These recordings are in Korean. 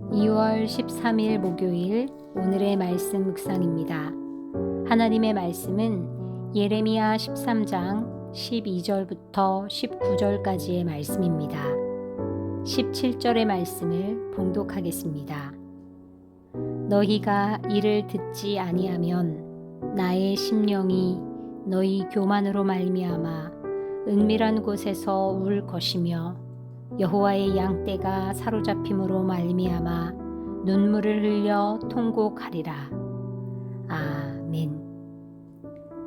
2월 13일 목요일 오늘의 말씀 묵상입니다. 하나님의 말씀은 예레미야 13장 12절부터 19절까지의 말씀입니다. 17절의 말씀을 봉독하겠습니다. 너희가 이를 듣지 아니하면 나의 심령이 너희 교만으로 말미암아 은밀한 곳에서 울 것이며 여호와의 양떼가 사로잡힘으로 말미암아 눈물을 흘려 통곡하리라. 아멘.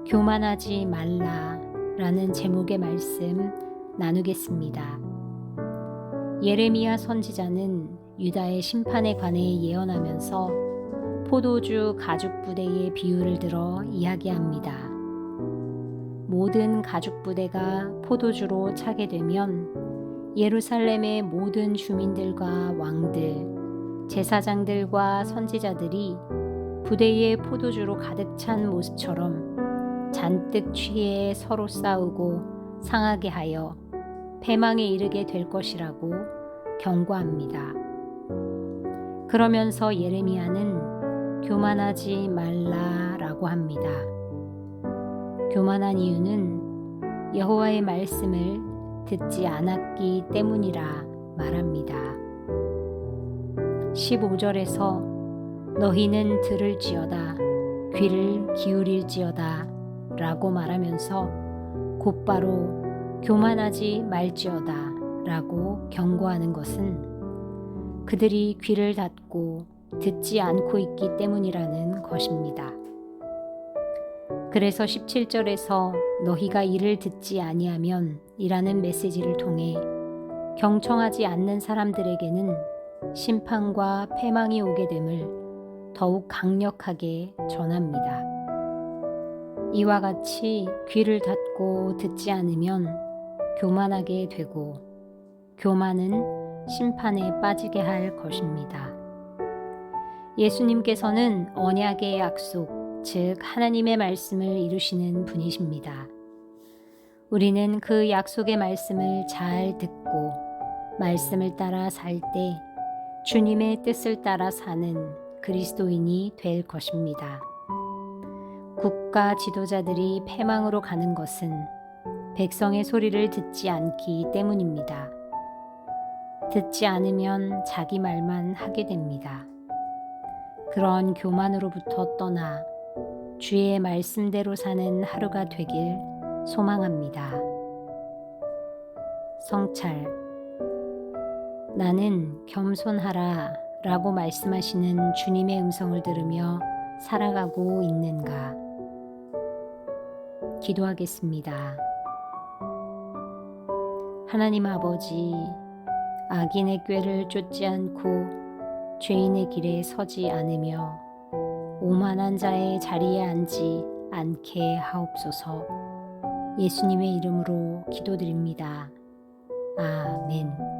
교만하지 말라라는 제목의 말씀 나누겠습니다. 예레미야 선지자는 유다의 심판에 관해 예언하면서 포도주 가죽 부대의 비유를 들어 이야기합니다. 모든 가죽 부대가 포도주로 차게 되면 예루살렘의 모든 주민들과 왕들, 제사장들과 선지자들이 부대에 포도주로 가득 찬 모습처럼 잔뜩 취해 서로 싸우고 상하게 하여 패망에 이르게 될 것이라고 경고합니다. 그러면서 예레미야는 교만하지 말라라고 합니다. 교만한 이유는 여호와의 말씀을 듣지 않았기 때문이라 말합니다. 15절에서 너희는 들을지어다 귀를 기울일지어다 라고 말하면서 곧바로 교만하지 말지어다 라고 경고하는 것은 그들이 귀를 닫고 듣지 않고 있기 때문이라는 것입니다. 그래서 17절에서 너희가 이를 듣지 아니하면 이라는 메시지를 통해 경청하지 않는 사람들에게는 심판과 패망이 오게 됨을 더욱 강력하게 전합니다. 이와 같이 귀를 닫고 듣지 않으면 교만하게 되고 교만은 심판에 빠지게 할 것입니다. 예수님께서는 언약의 약속, 즉 하나님의 말씀을 이루시는 분이십니다. 우리는 그 약속의 말씀을 잘 듣고 말씀을 따라 살 때 주님의 뜻을 따라 사는 그리스도인이 될 것입니다. 국가 지도자들이 패망으로 가는 것은 백성의 소리를 듣지 않기 때문입니다. 듣지 않으면 자기 말만 하게 됩니다. 그런 교만으로부터 떠나 주의 말씀대로 사는 하루가 되길 소망합니다. 성찰 나는 겸손하라 라고 말씀하시는 주님의 음성을 들으며 살아가고 있는가? 기도하겠습니다. 하나님 아버지, 악인의 꾀를 쫓지 않고 죄인의 길에 서지 않으며 오만한 자의 자리에 앉지 않게 하옵소서 예수님의 이름으로 기도드립니다. 아멘.